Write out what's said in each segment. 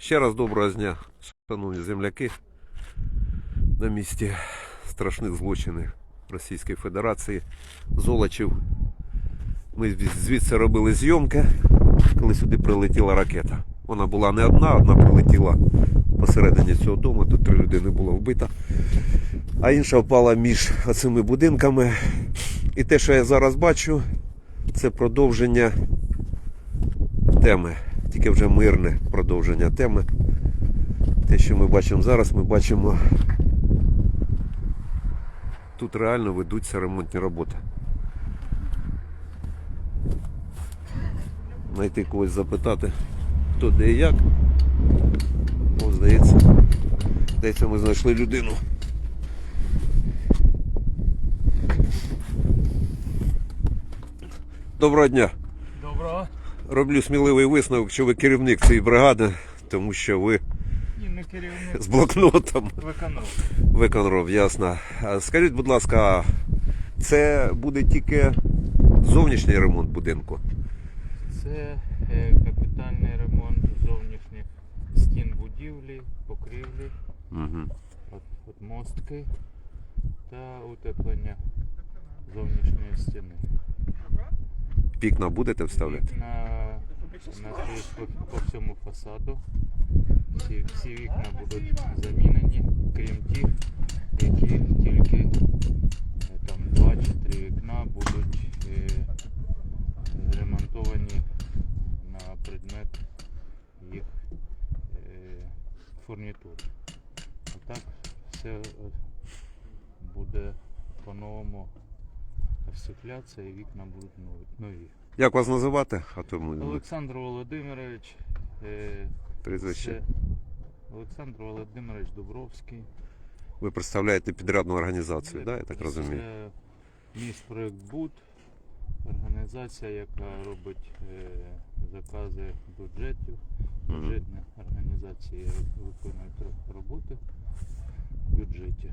Ще раз доброго дня, шановні земляки. На місці страшних злочинів Російської Федерації. Золочів. Ми звідси робили зйомки, коли сюди прилетіла ракета. Вона була не одна, одна прилетіла посередині цього дому, тут три людини було вбито. А інша впала між оцими будинками. І те, що я зараз бачу, це продовження теми, тільки вже мирне продовження теми. Те, що ми бачимо зараз, ми бачимо. Тут реально ведуться ремонтні роботи. Знайти когось запитати, хто де і як. О, здається. Здається, ми знайшли людину. Доброго дня. Доброго. Роблю сміливий висновок, що ви керівник цієї бригади, тому що ви Ні, не керівник з блокнотом виконав. виконров, ясно. Скажіть, будь ласка, це буде тільки зовнішній ремонт будинку? Це е, капітальний ремонт зовнішніх стін будівлі, покрівлі, Угу. от, от мостки та утеплення зовнішньої стіни. Вікна будете вставляти? На, на по, всьому фасаду. Всі, всі вікна будуть замінені, крім тих, які тільки е, там два чи три вікна будуть е, ремонтовані на предмет їх е, фурнітури. А так все буде по-новому освітлятися і вікна будуть нові- нові. Як вас називати? А то ми Олександр Володимирович. Е, прізвище. Олександр Володимирович Дубровський. Ви представляєте підрядну організацію, да, я так розумію? Це міст проект Буд, організація, яка робить е, закази бюджетів. Бюджетні організації виконують роботи в бюджеті.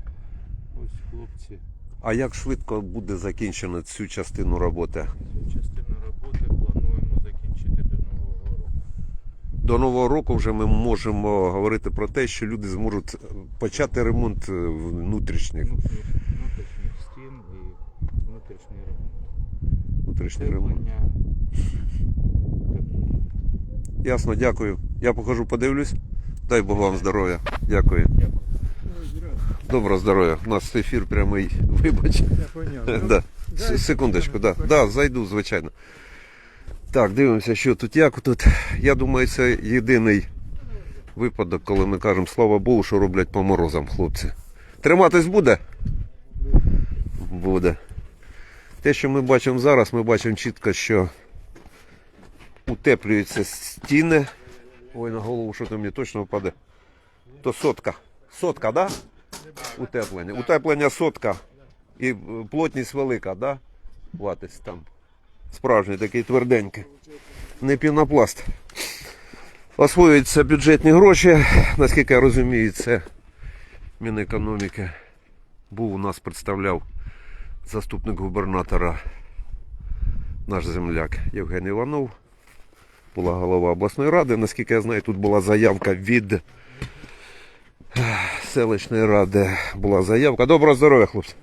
Ось хлопці А як швидко буде закінчено цю частину роботи? цю частину роботи плануємо закінчити до Нового року. До нового року вже ми можемо говорити про те, що люди зможуть е, почати ремонт е, внутрішніх. Внутрішніх, внутрішніх стін і внутрішній ремонт. Внутрішній ремонт. Ясно, дякую. Я покажу, подивлюсь. Дай Бог вам здоров'я. Дякую. Доброго здоров'я. У нас ефір прямий. Вибач. Да. С- Секундочку, да. Да, зайду, звичайно. Так, дивимося, що тут як тут. Я думаю, це єдиний випадок, коли ми кажемо, слава Богу, що роблять по морозам, хлопці. Триматись буде? Буде. Те, що ми бачимо зараз, ми бачимо чітко, що утеплюються стіни. Ой, на голову, що там мені точно впаде. То сотка. Сотка, да? Утеплення. Утеплення сотка. І е, плотність велика, да? Ватись там. Справжній такий тверденький. Не пінопласт. Освоюються бюджетні гроші. Наскільки я розумію, це Мінекономіки. Був у нас представляв заступник губернатора, наш земляк Євген Іванов. Була голова обласної ради. Наскільки я знаю, тут була заявка від селищної ради. Була заявка. Доброго здоров'я, хлопці.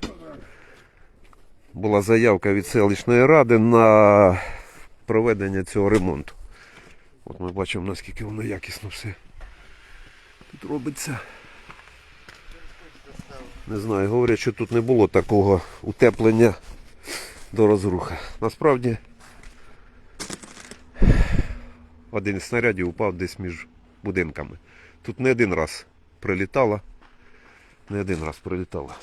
Була заявка від селищної ради на проведення цього ремонту. От ми бачимо, наскільки воно якісно все тут робиться. Не знаю, говорять, що тут не було такого утеплення до розруха. Насправді один із снарядів упав десь між будинками. Тут не один раз прилітало. Не один раз прилітало.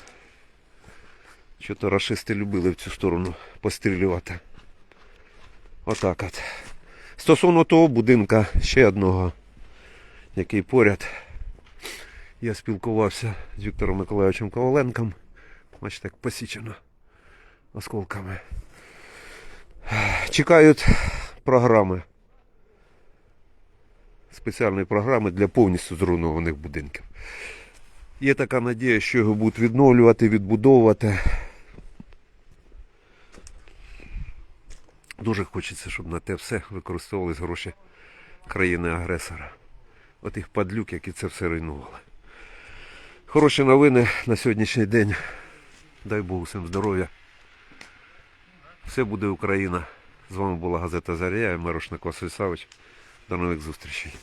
Що то рашисти любили в цю сторону пострілювати. Отак от. Стосовно того будинка, ще одного, який поряд. Я спілкувався з Віктором Миколайовичем Коваленком. Бачите, як посічено осколками. Чекають програми. Спеціальної програми для повністю зруйнованих будинків. Є така надія, що його будуть відновлювати, відбудовувати. Дуже хочеться, щоб на те все використовувались гроші країни-агресора. отих падлюк, які це все руйнували. Хороші новини на сьогоднішній день. Дай Бог всім здоров'я. Все буде Україна. З вами була газета Заря, я Мирошник Василь Савич. До нових зустрічей.